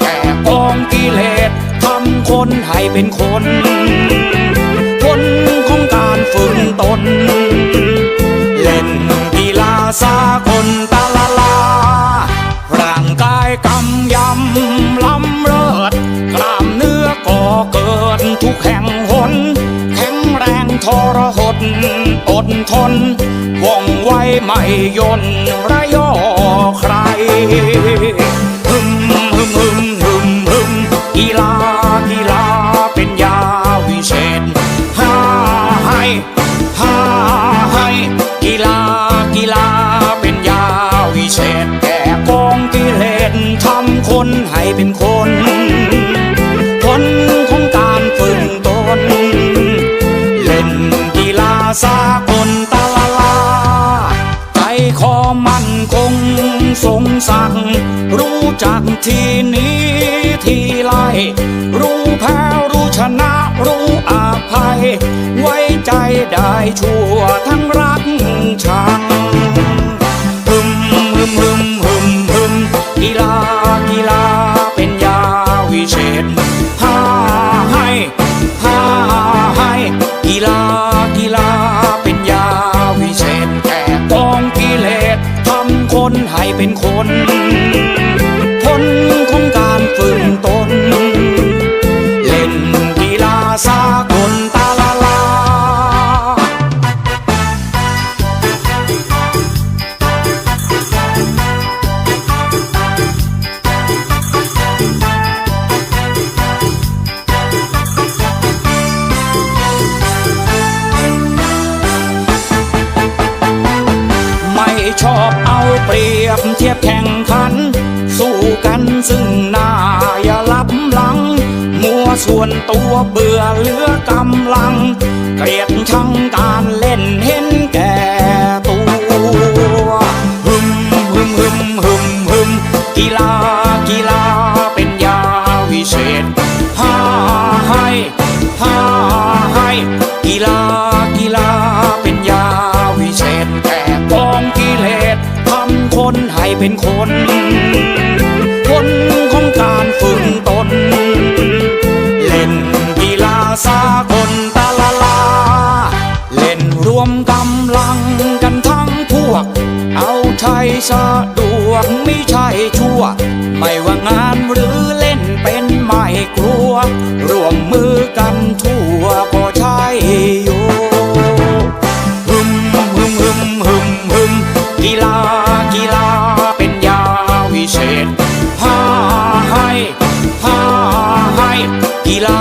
แก่กองกิเลสทำคนให้เป็นคนผลของการฝึกตน เล่นกีฬาสากลตาลาลา ร่างกายกำยำล้ำเลิศกล้ามเนื้อก่อเกิดทุกแห่งหนแข็งแรงทรหดอดทนว่องไวไม่ยนระยอใคร นให้เป็นคนผลของการฝึกตน เล่นกีฬาสากลตาลาลา ใจคอมั่นคงสงสักรู้จักทีนี้ทีไรรู้แพ้รู้ชนะรู้อาภัย ไว้ใจได้ชั่วทั้งรักชัง ชอบเอาเปรียบเทียบแข่งขัน สู้กันซึ่งหน้าอย่าลับหลัง มัวส่วนตัวเบื่อเหลือกำลัง เกลียดชังการเล่น วไม่ใช่ชั่ว ไม่ว่างานหรือเล่นเป็นไม่กลัว ร่วมมือกันทั่วก็ใช่อยู่ฮึมฮึมฮึมฮึมฮึมกีฬากีฬาเป็นยาวิเศษฮ่าให้ฮ่าให้กีฬา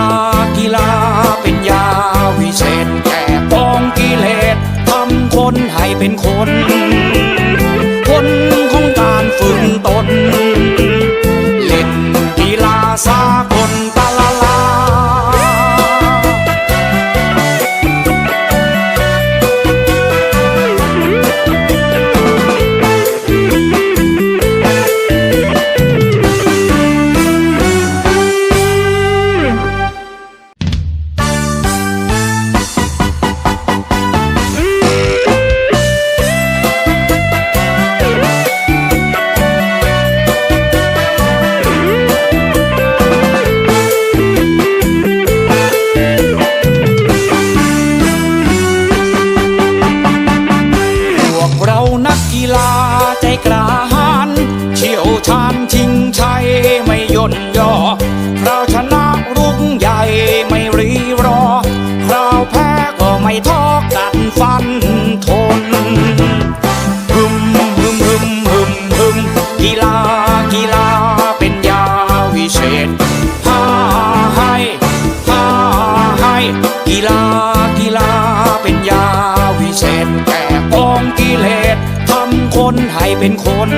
นให้เป็นคน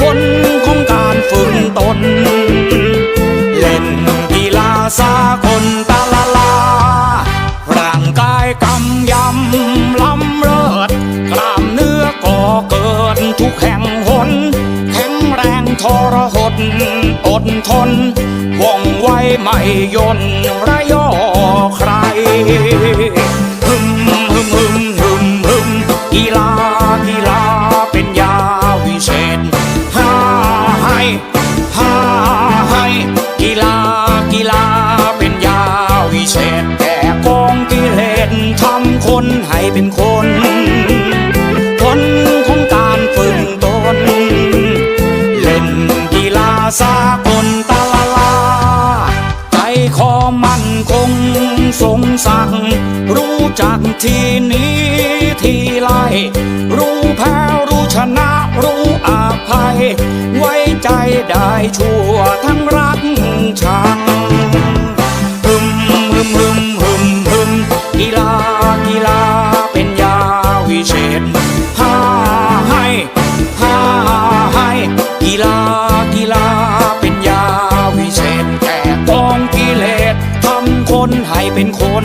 ผลของการฝึกตน เล่นกีฬาสากลตาลาลา ร่างกายกำยำล้ำเลิศกล้ามเนื้อก่อเกิดทุกแห่งหน แข็งแรงทรหดอดทนว่องไวไม่ยนระยอใคร เป็นคนคนของการฝึกตน เล่นกีฬาสากลตาลาลา ใจคอมั่นคงสงสังรู้จักทีนี้ทีไรรู้แพ้รู้ชนะรู้อาภัย ไว้ใจได้ชั่วทั้งรักชา ให้เป็นคน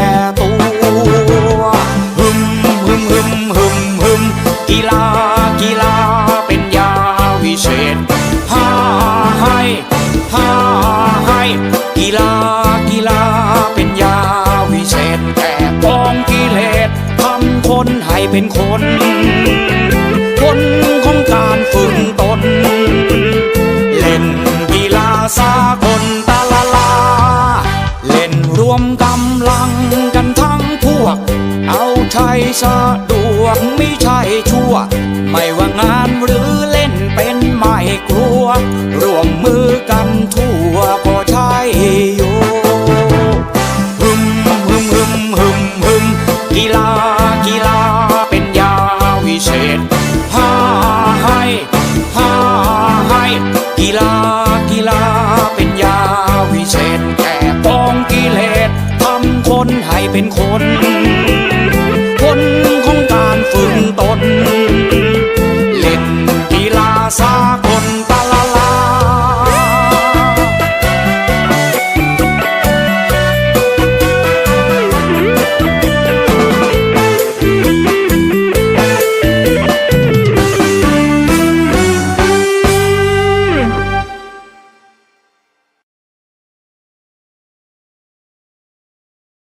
เป็นคน คนของการฝึกตน เล่นกีฬาสากลตาลาลา เล่นรวมกำลังกันทั้งพวก เอาใช้สะดวกไม่ใช่ชั่ว ไม่ เป็นคน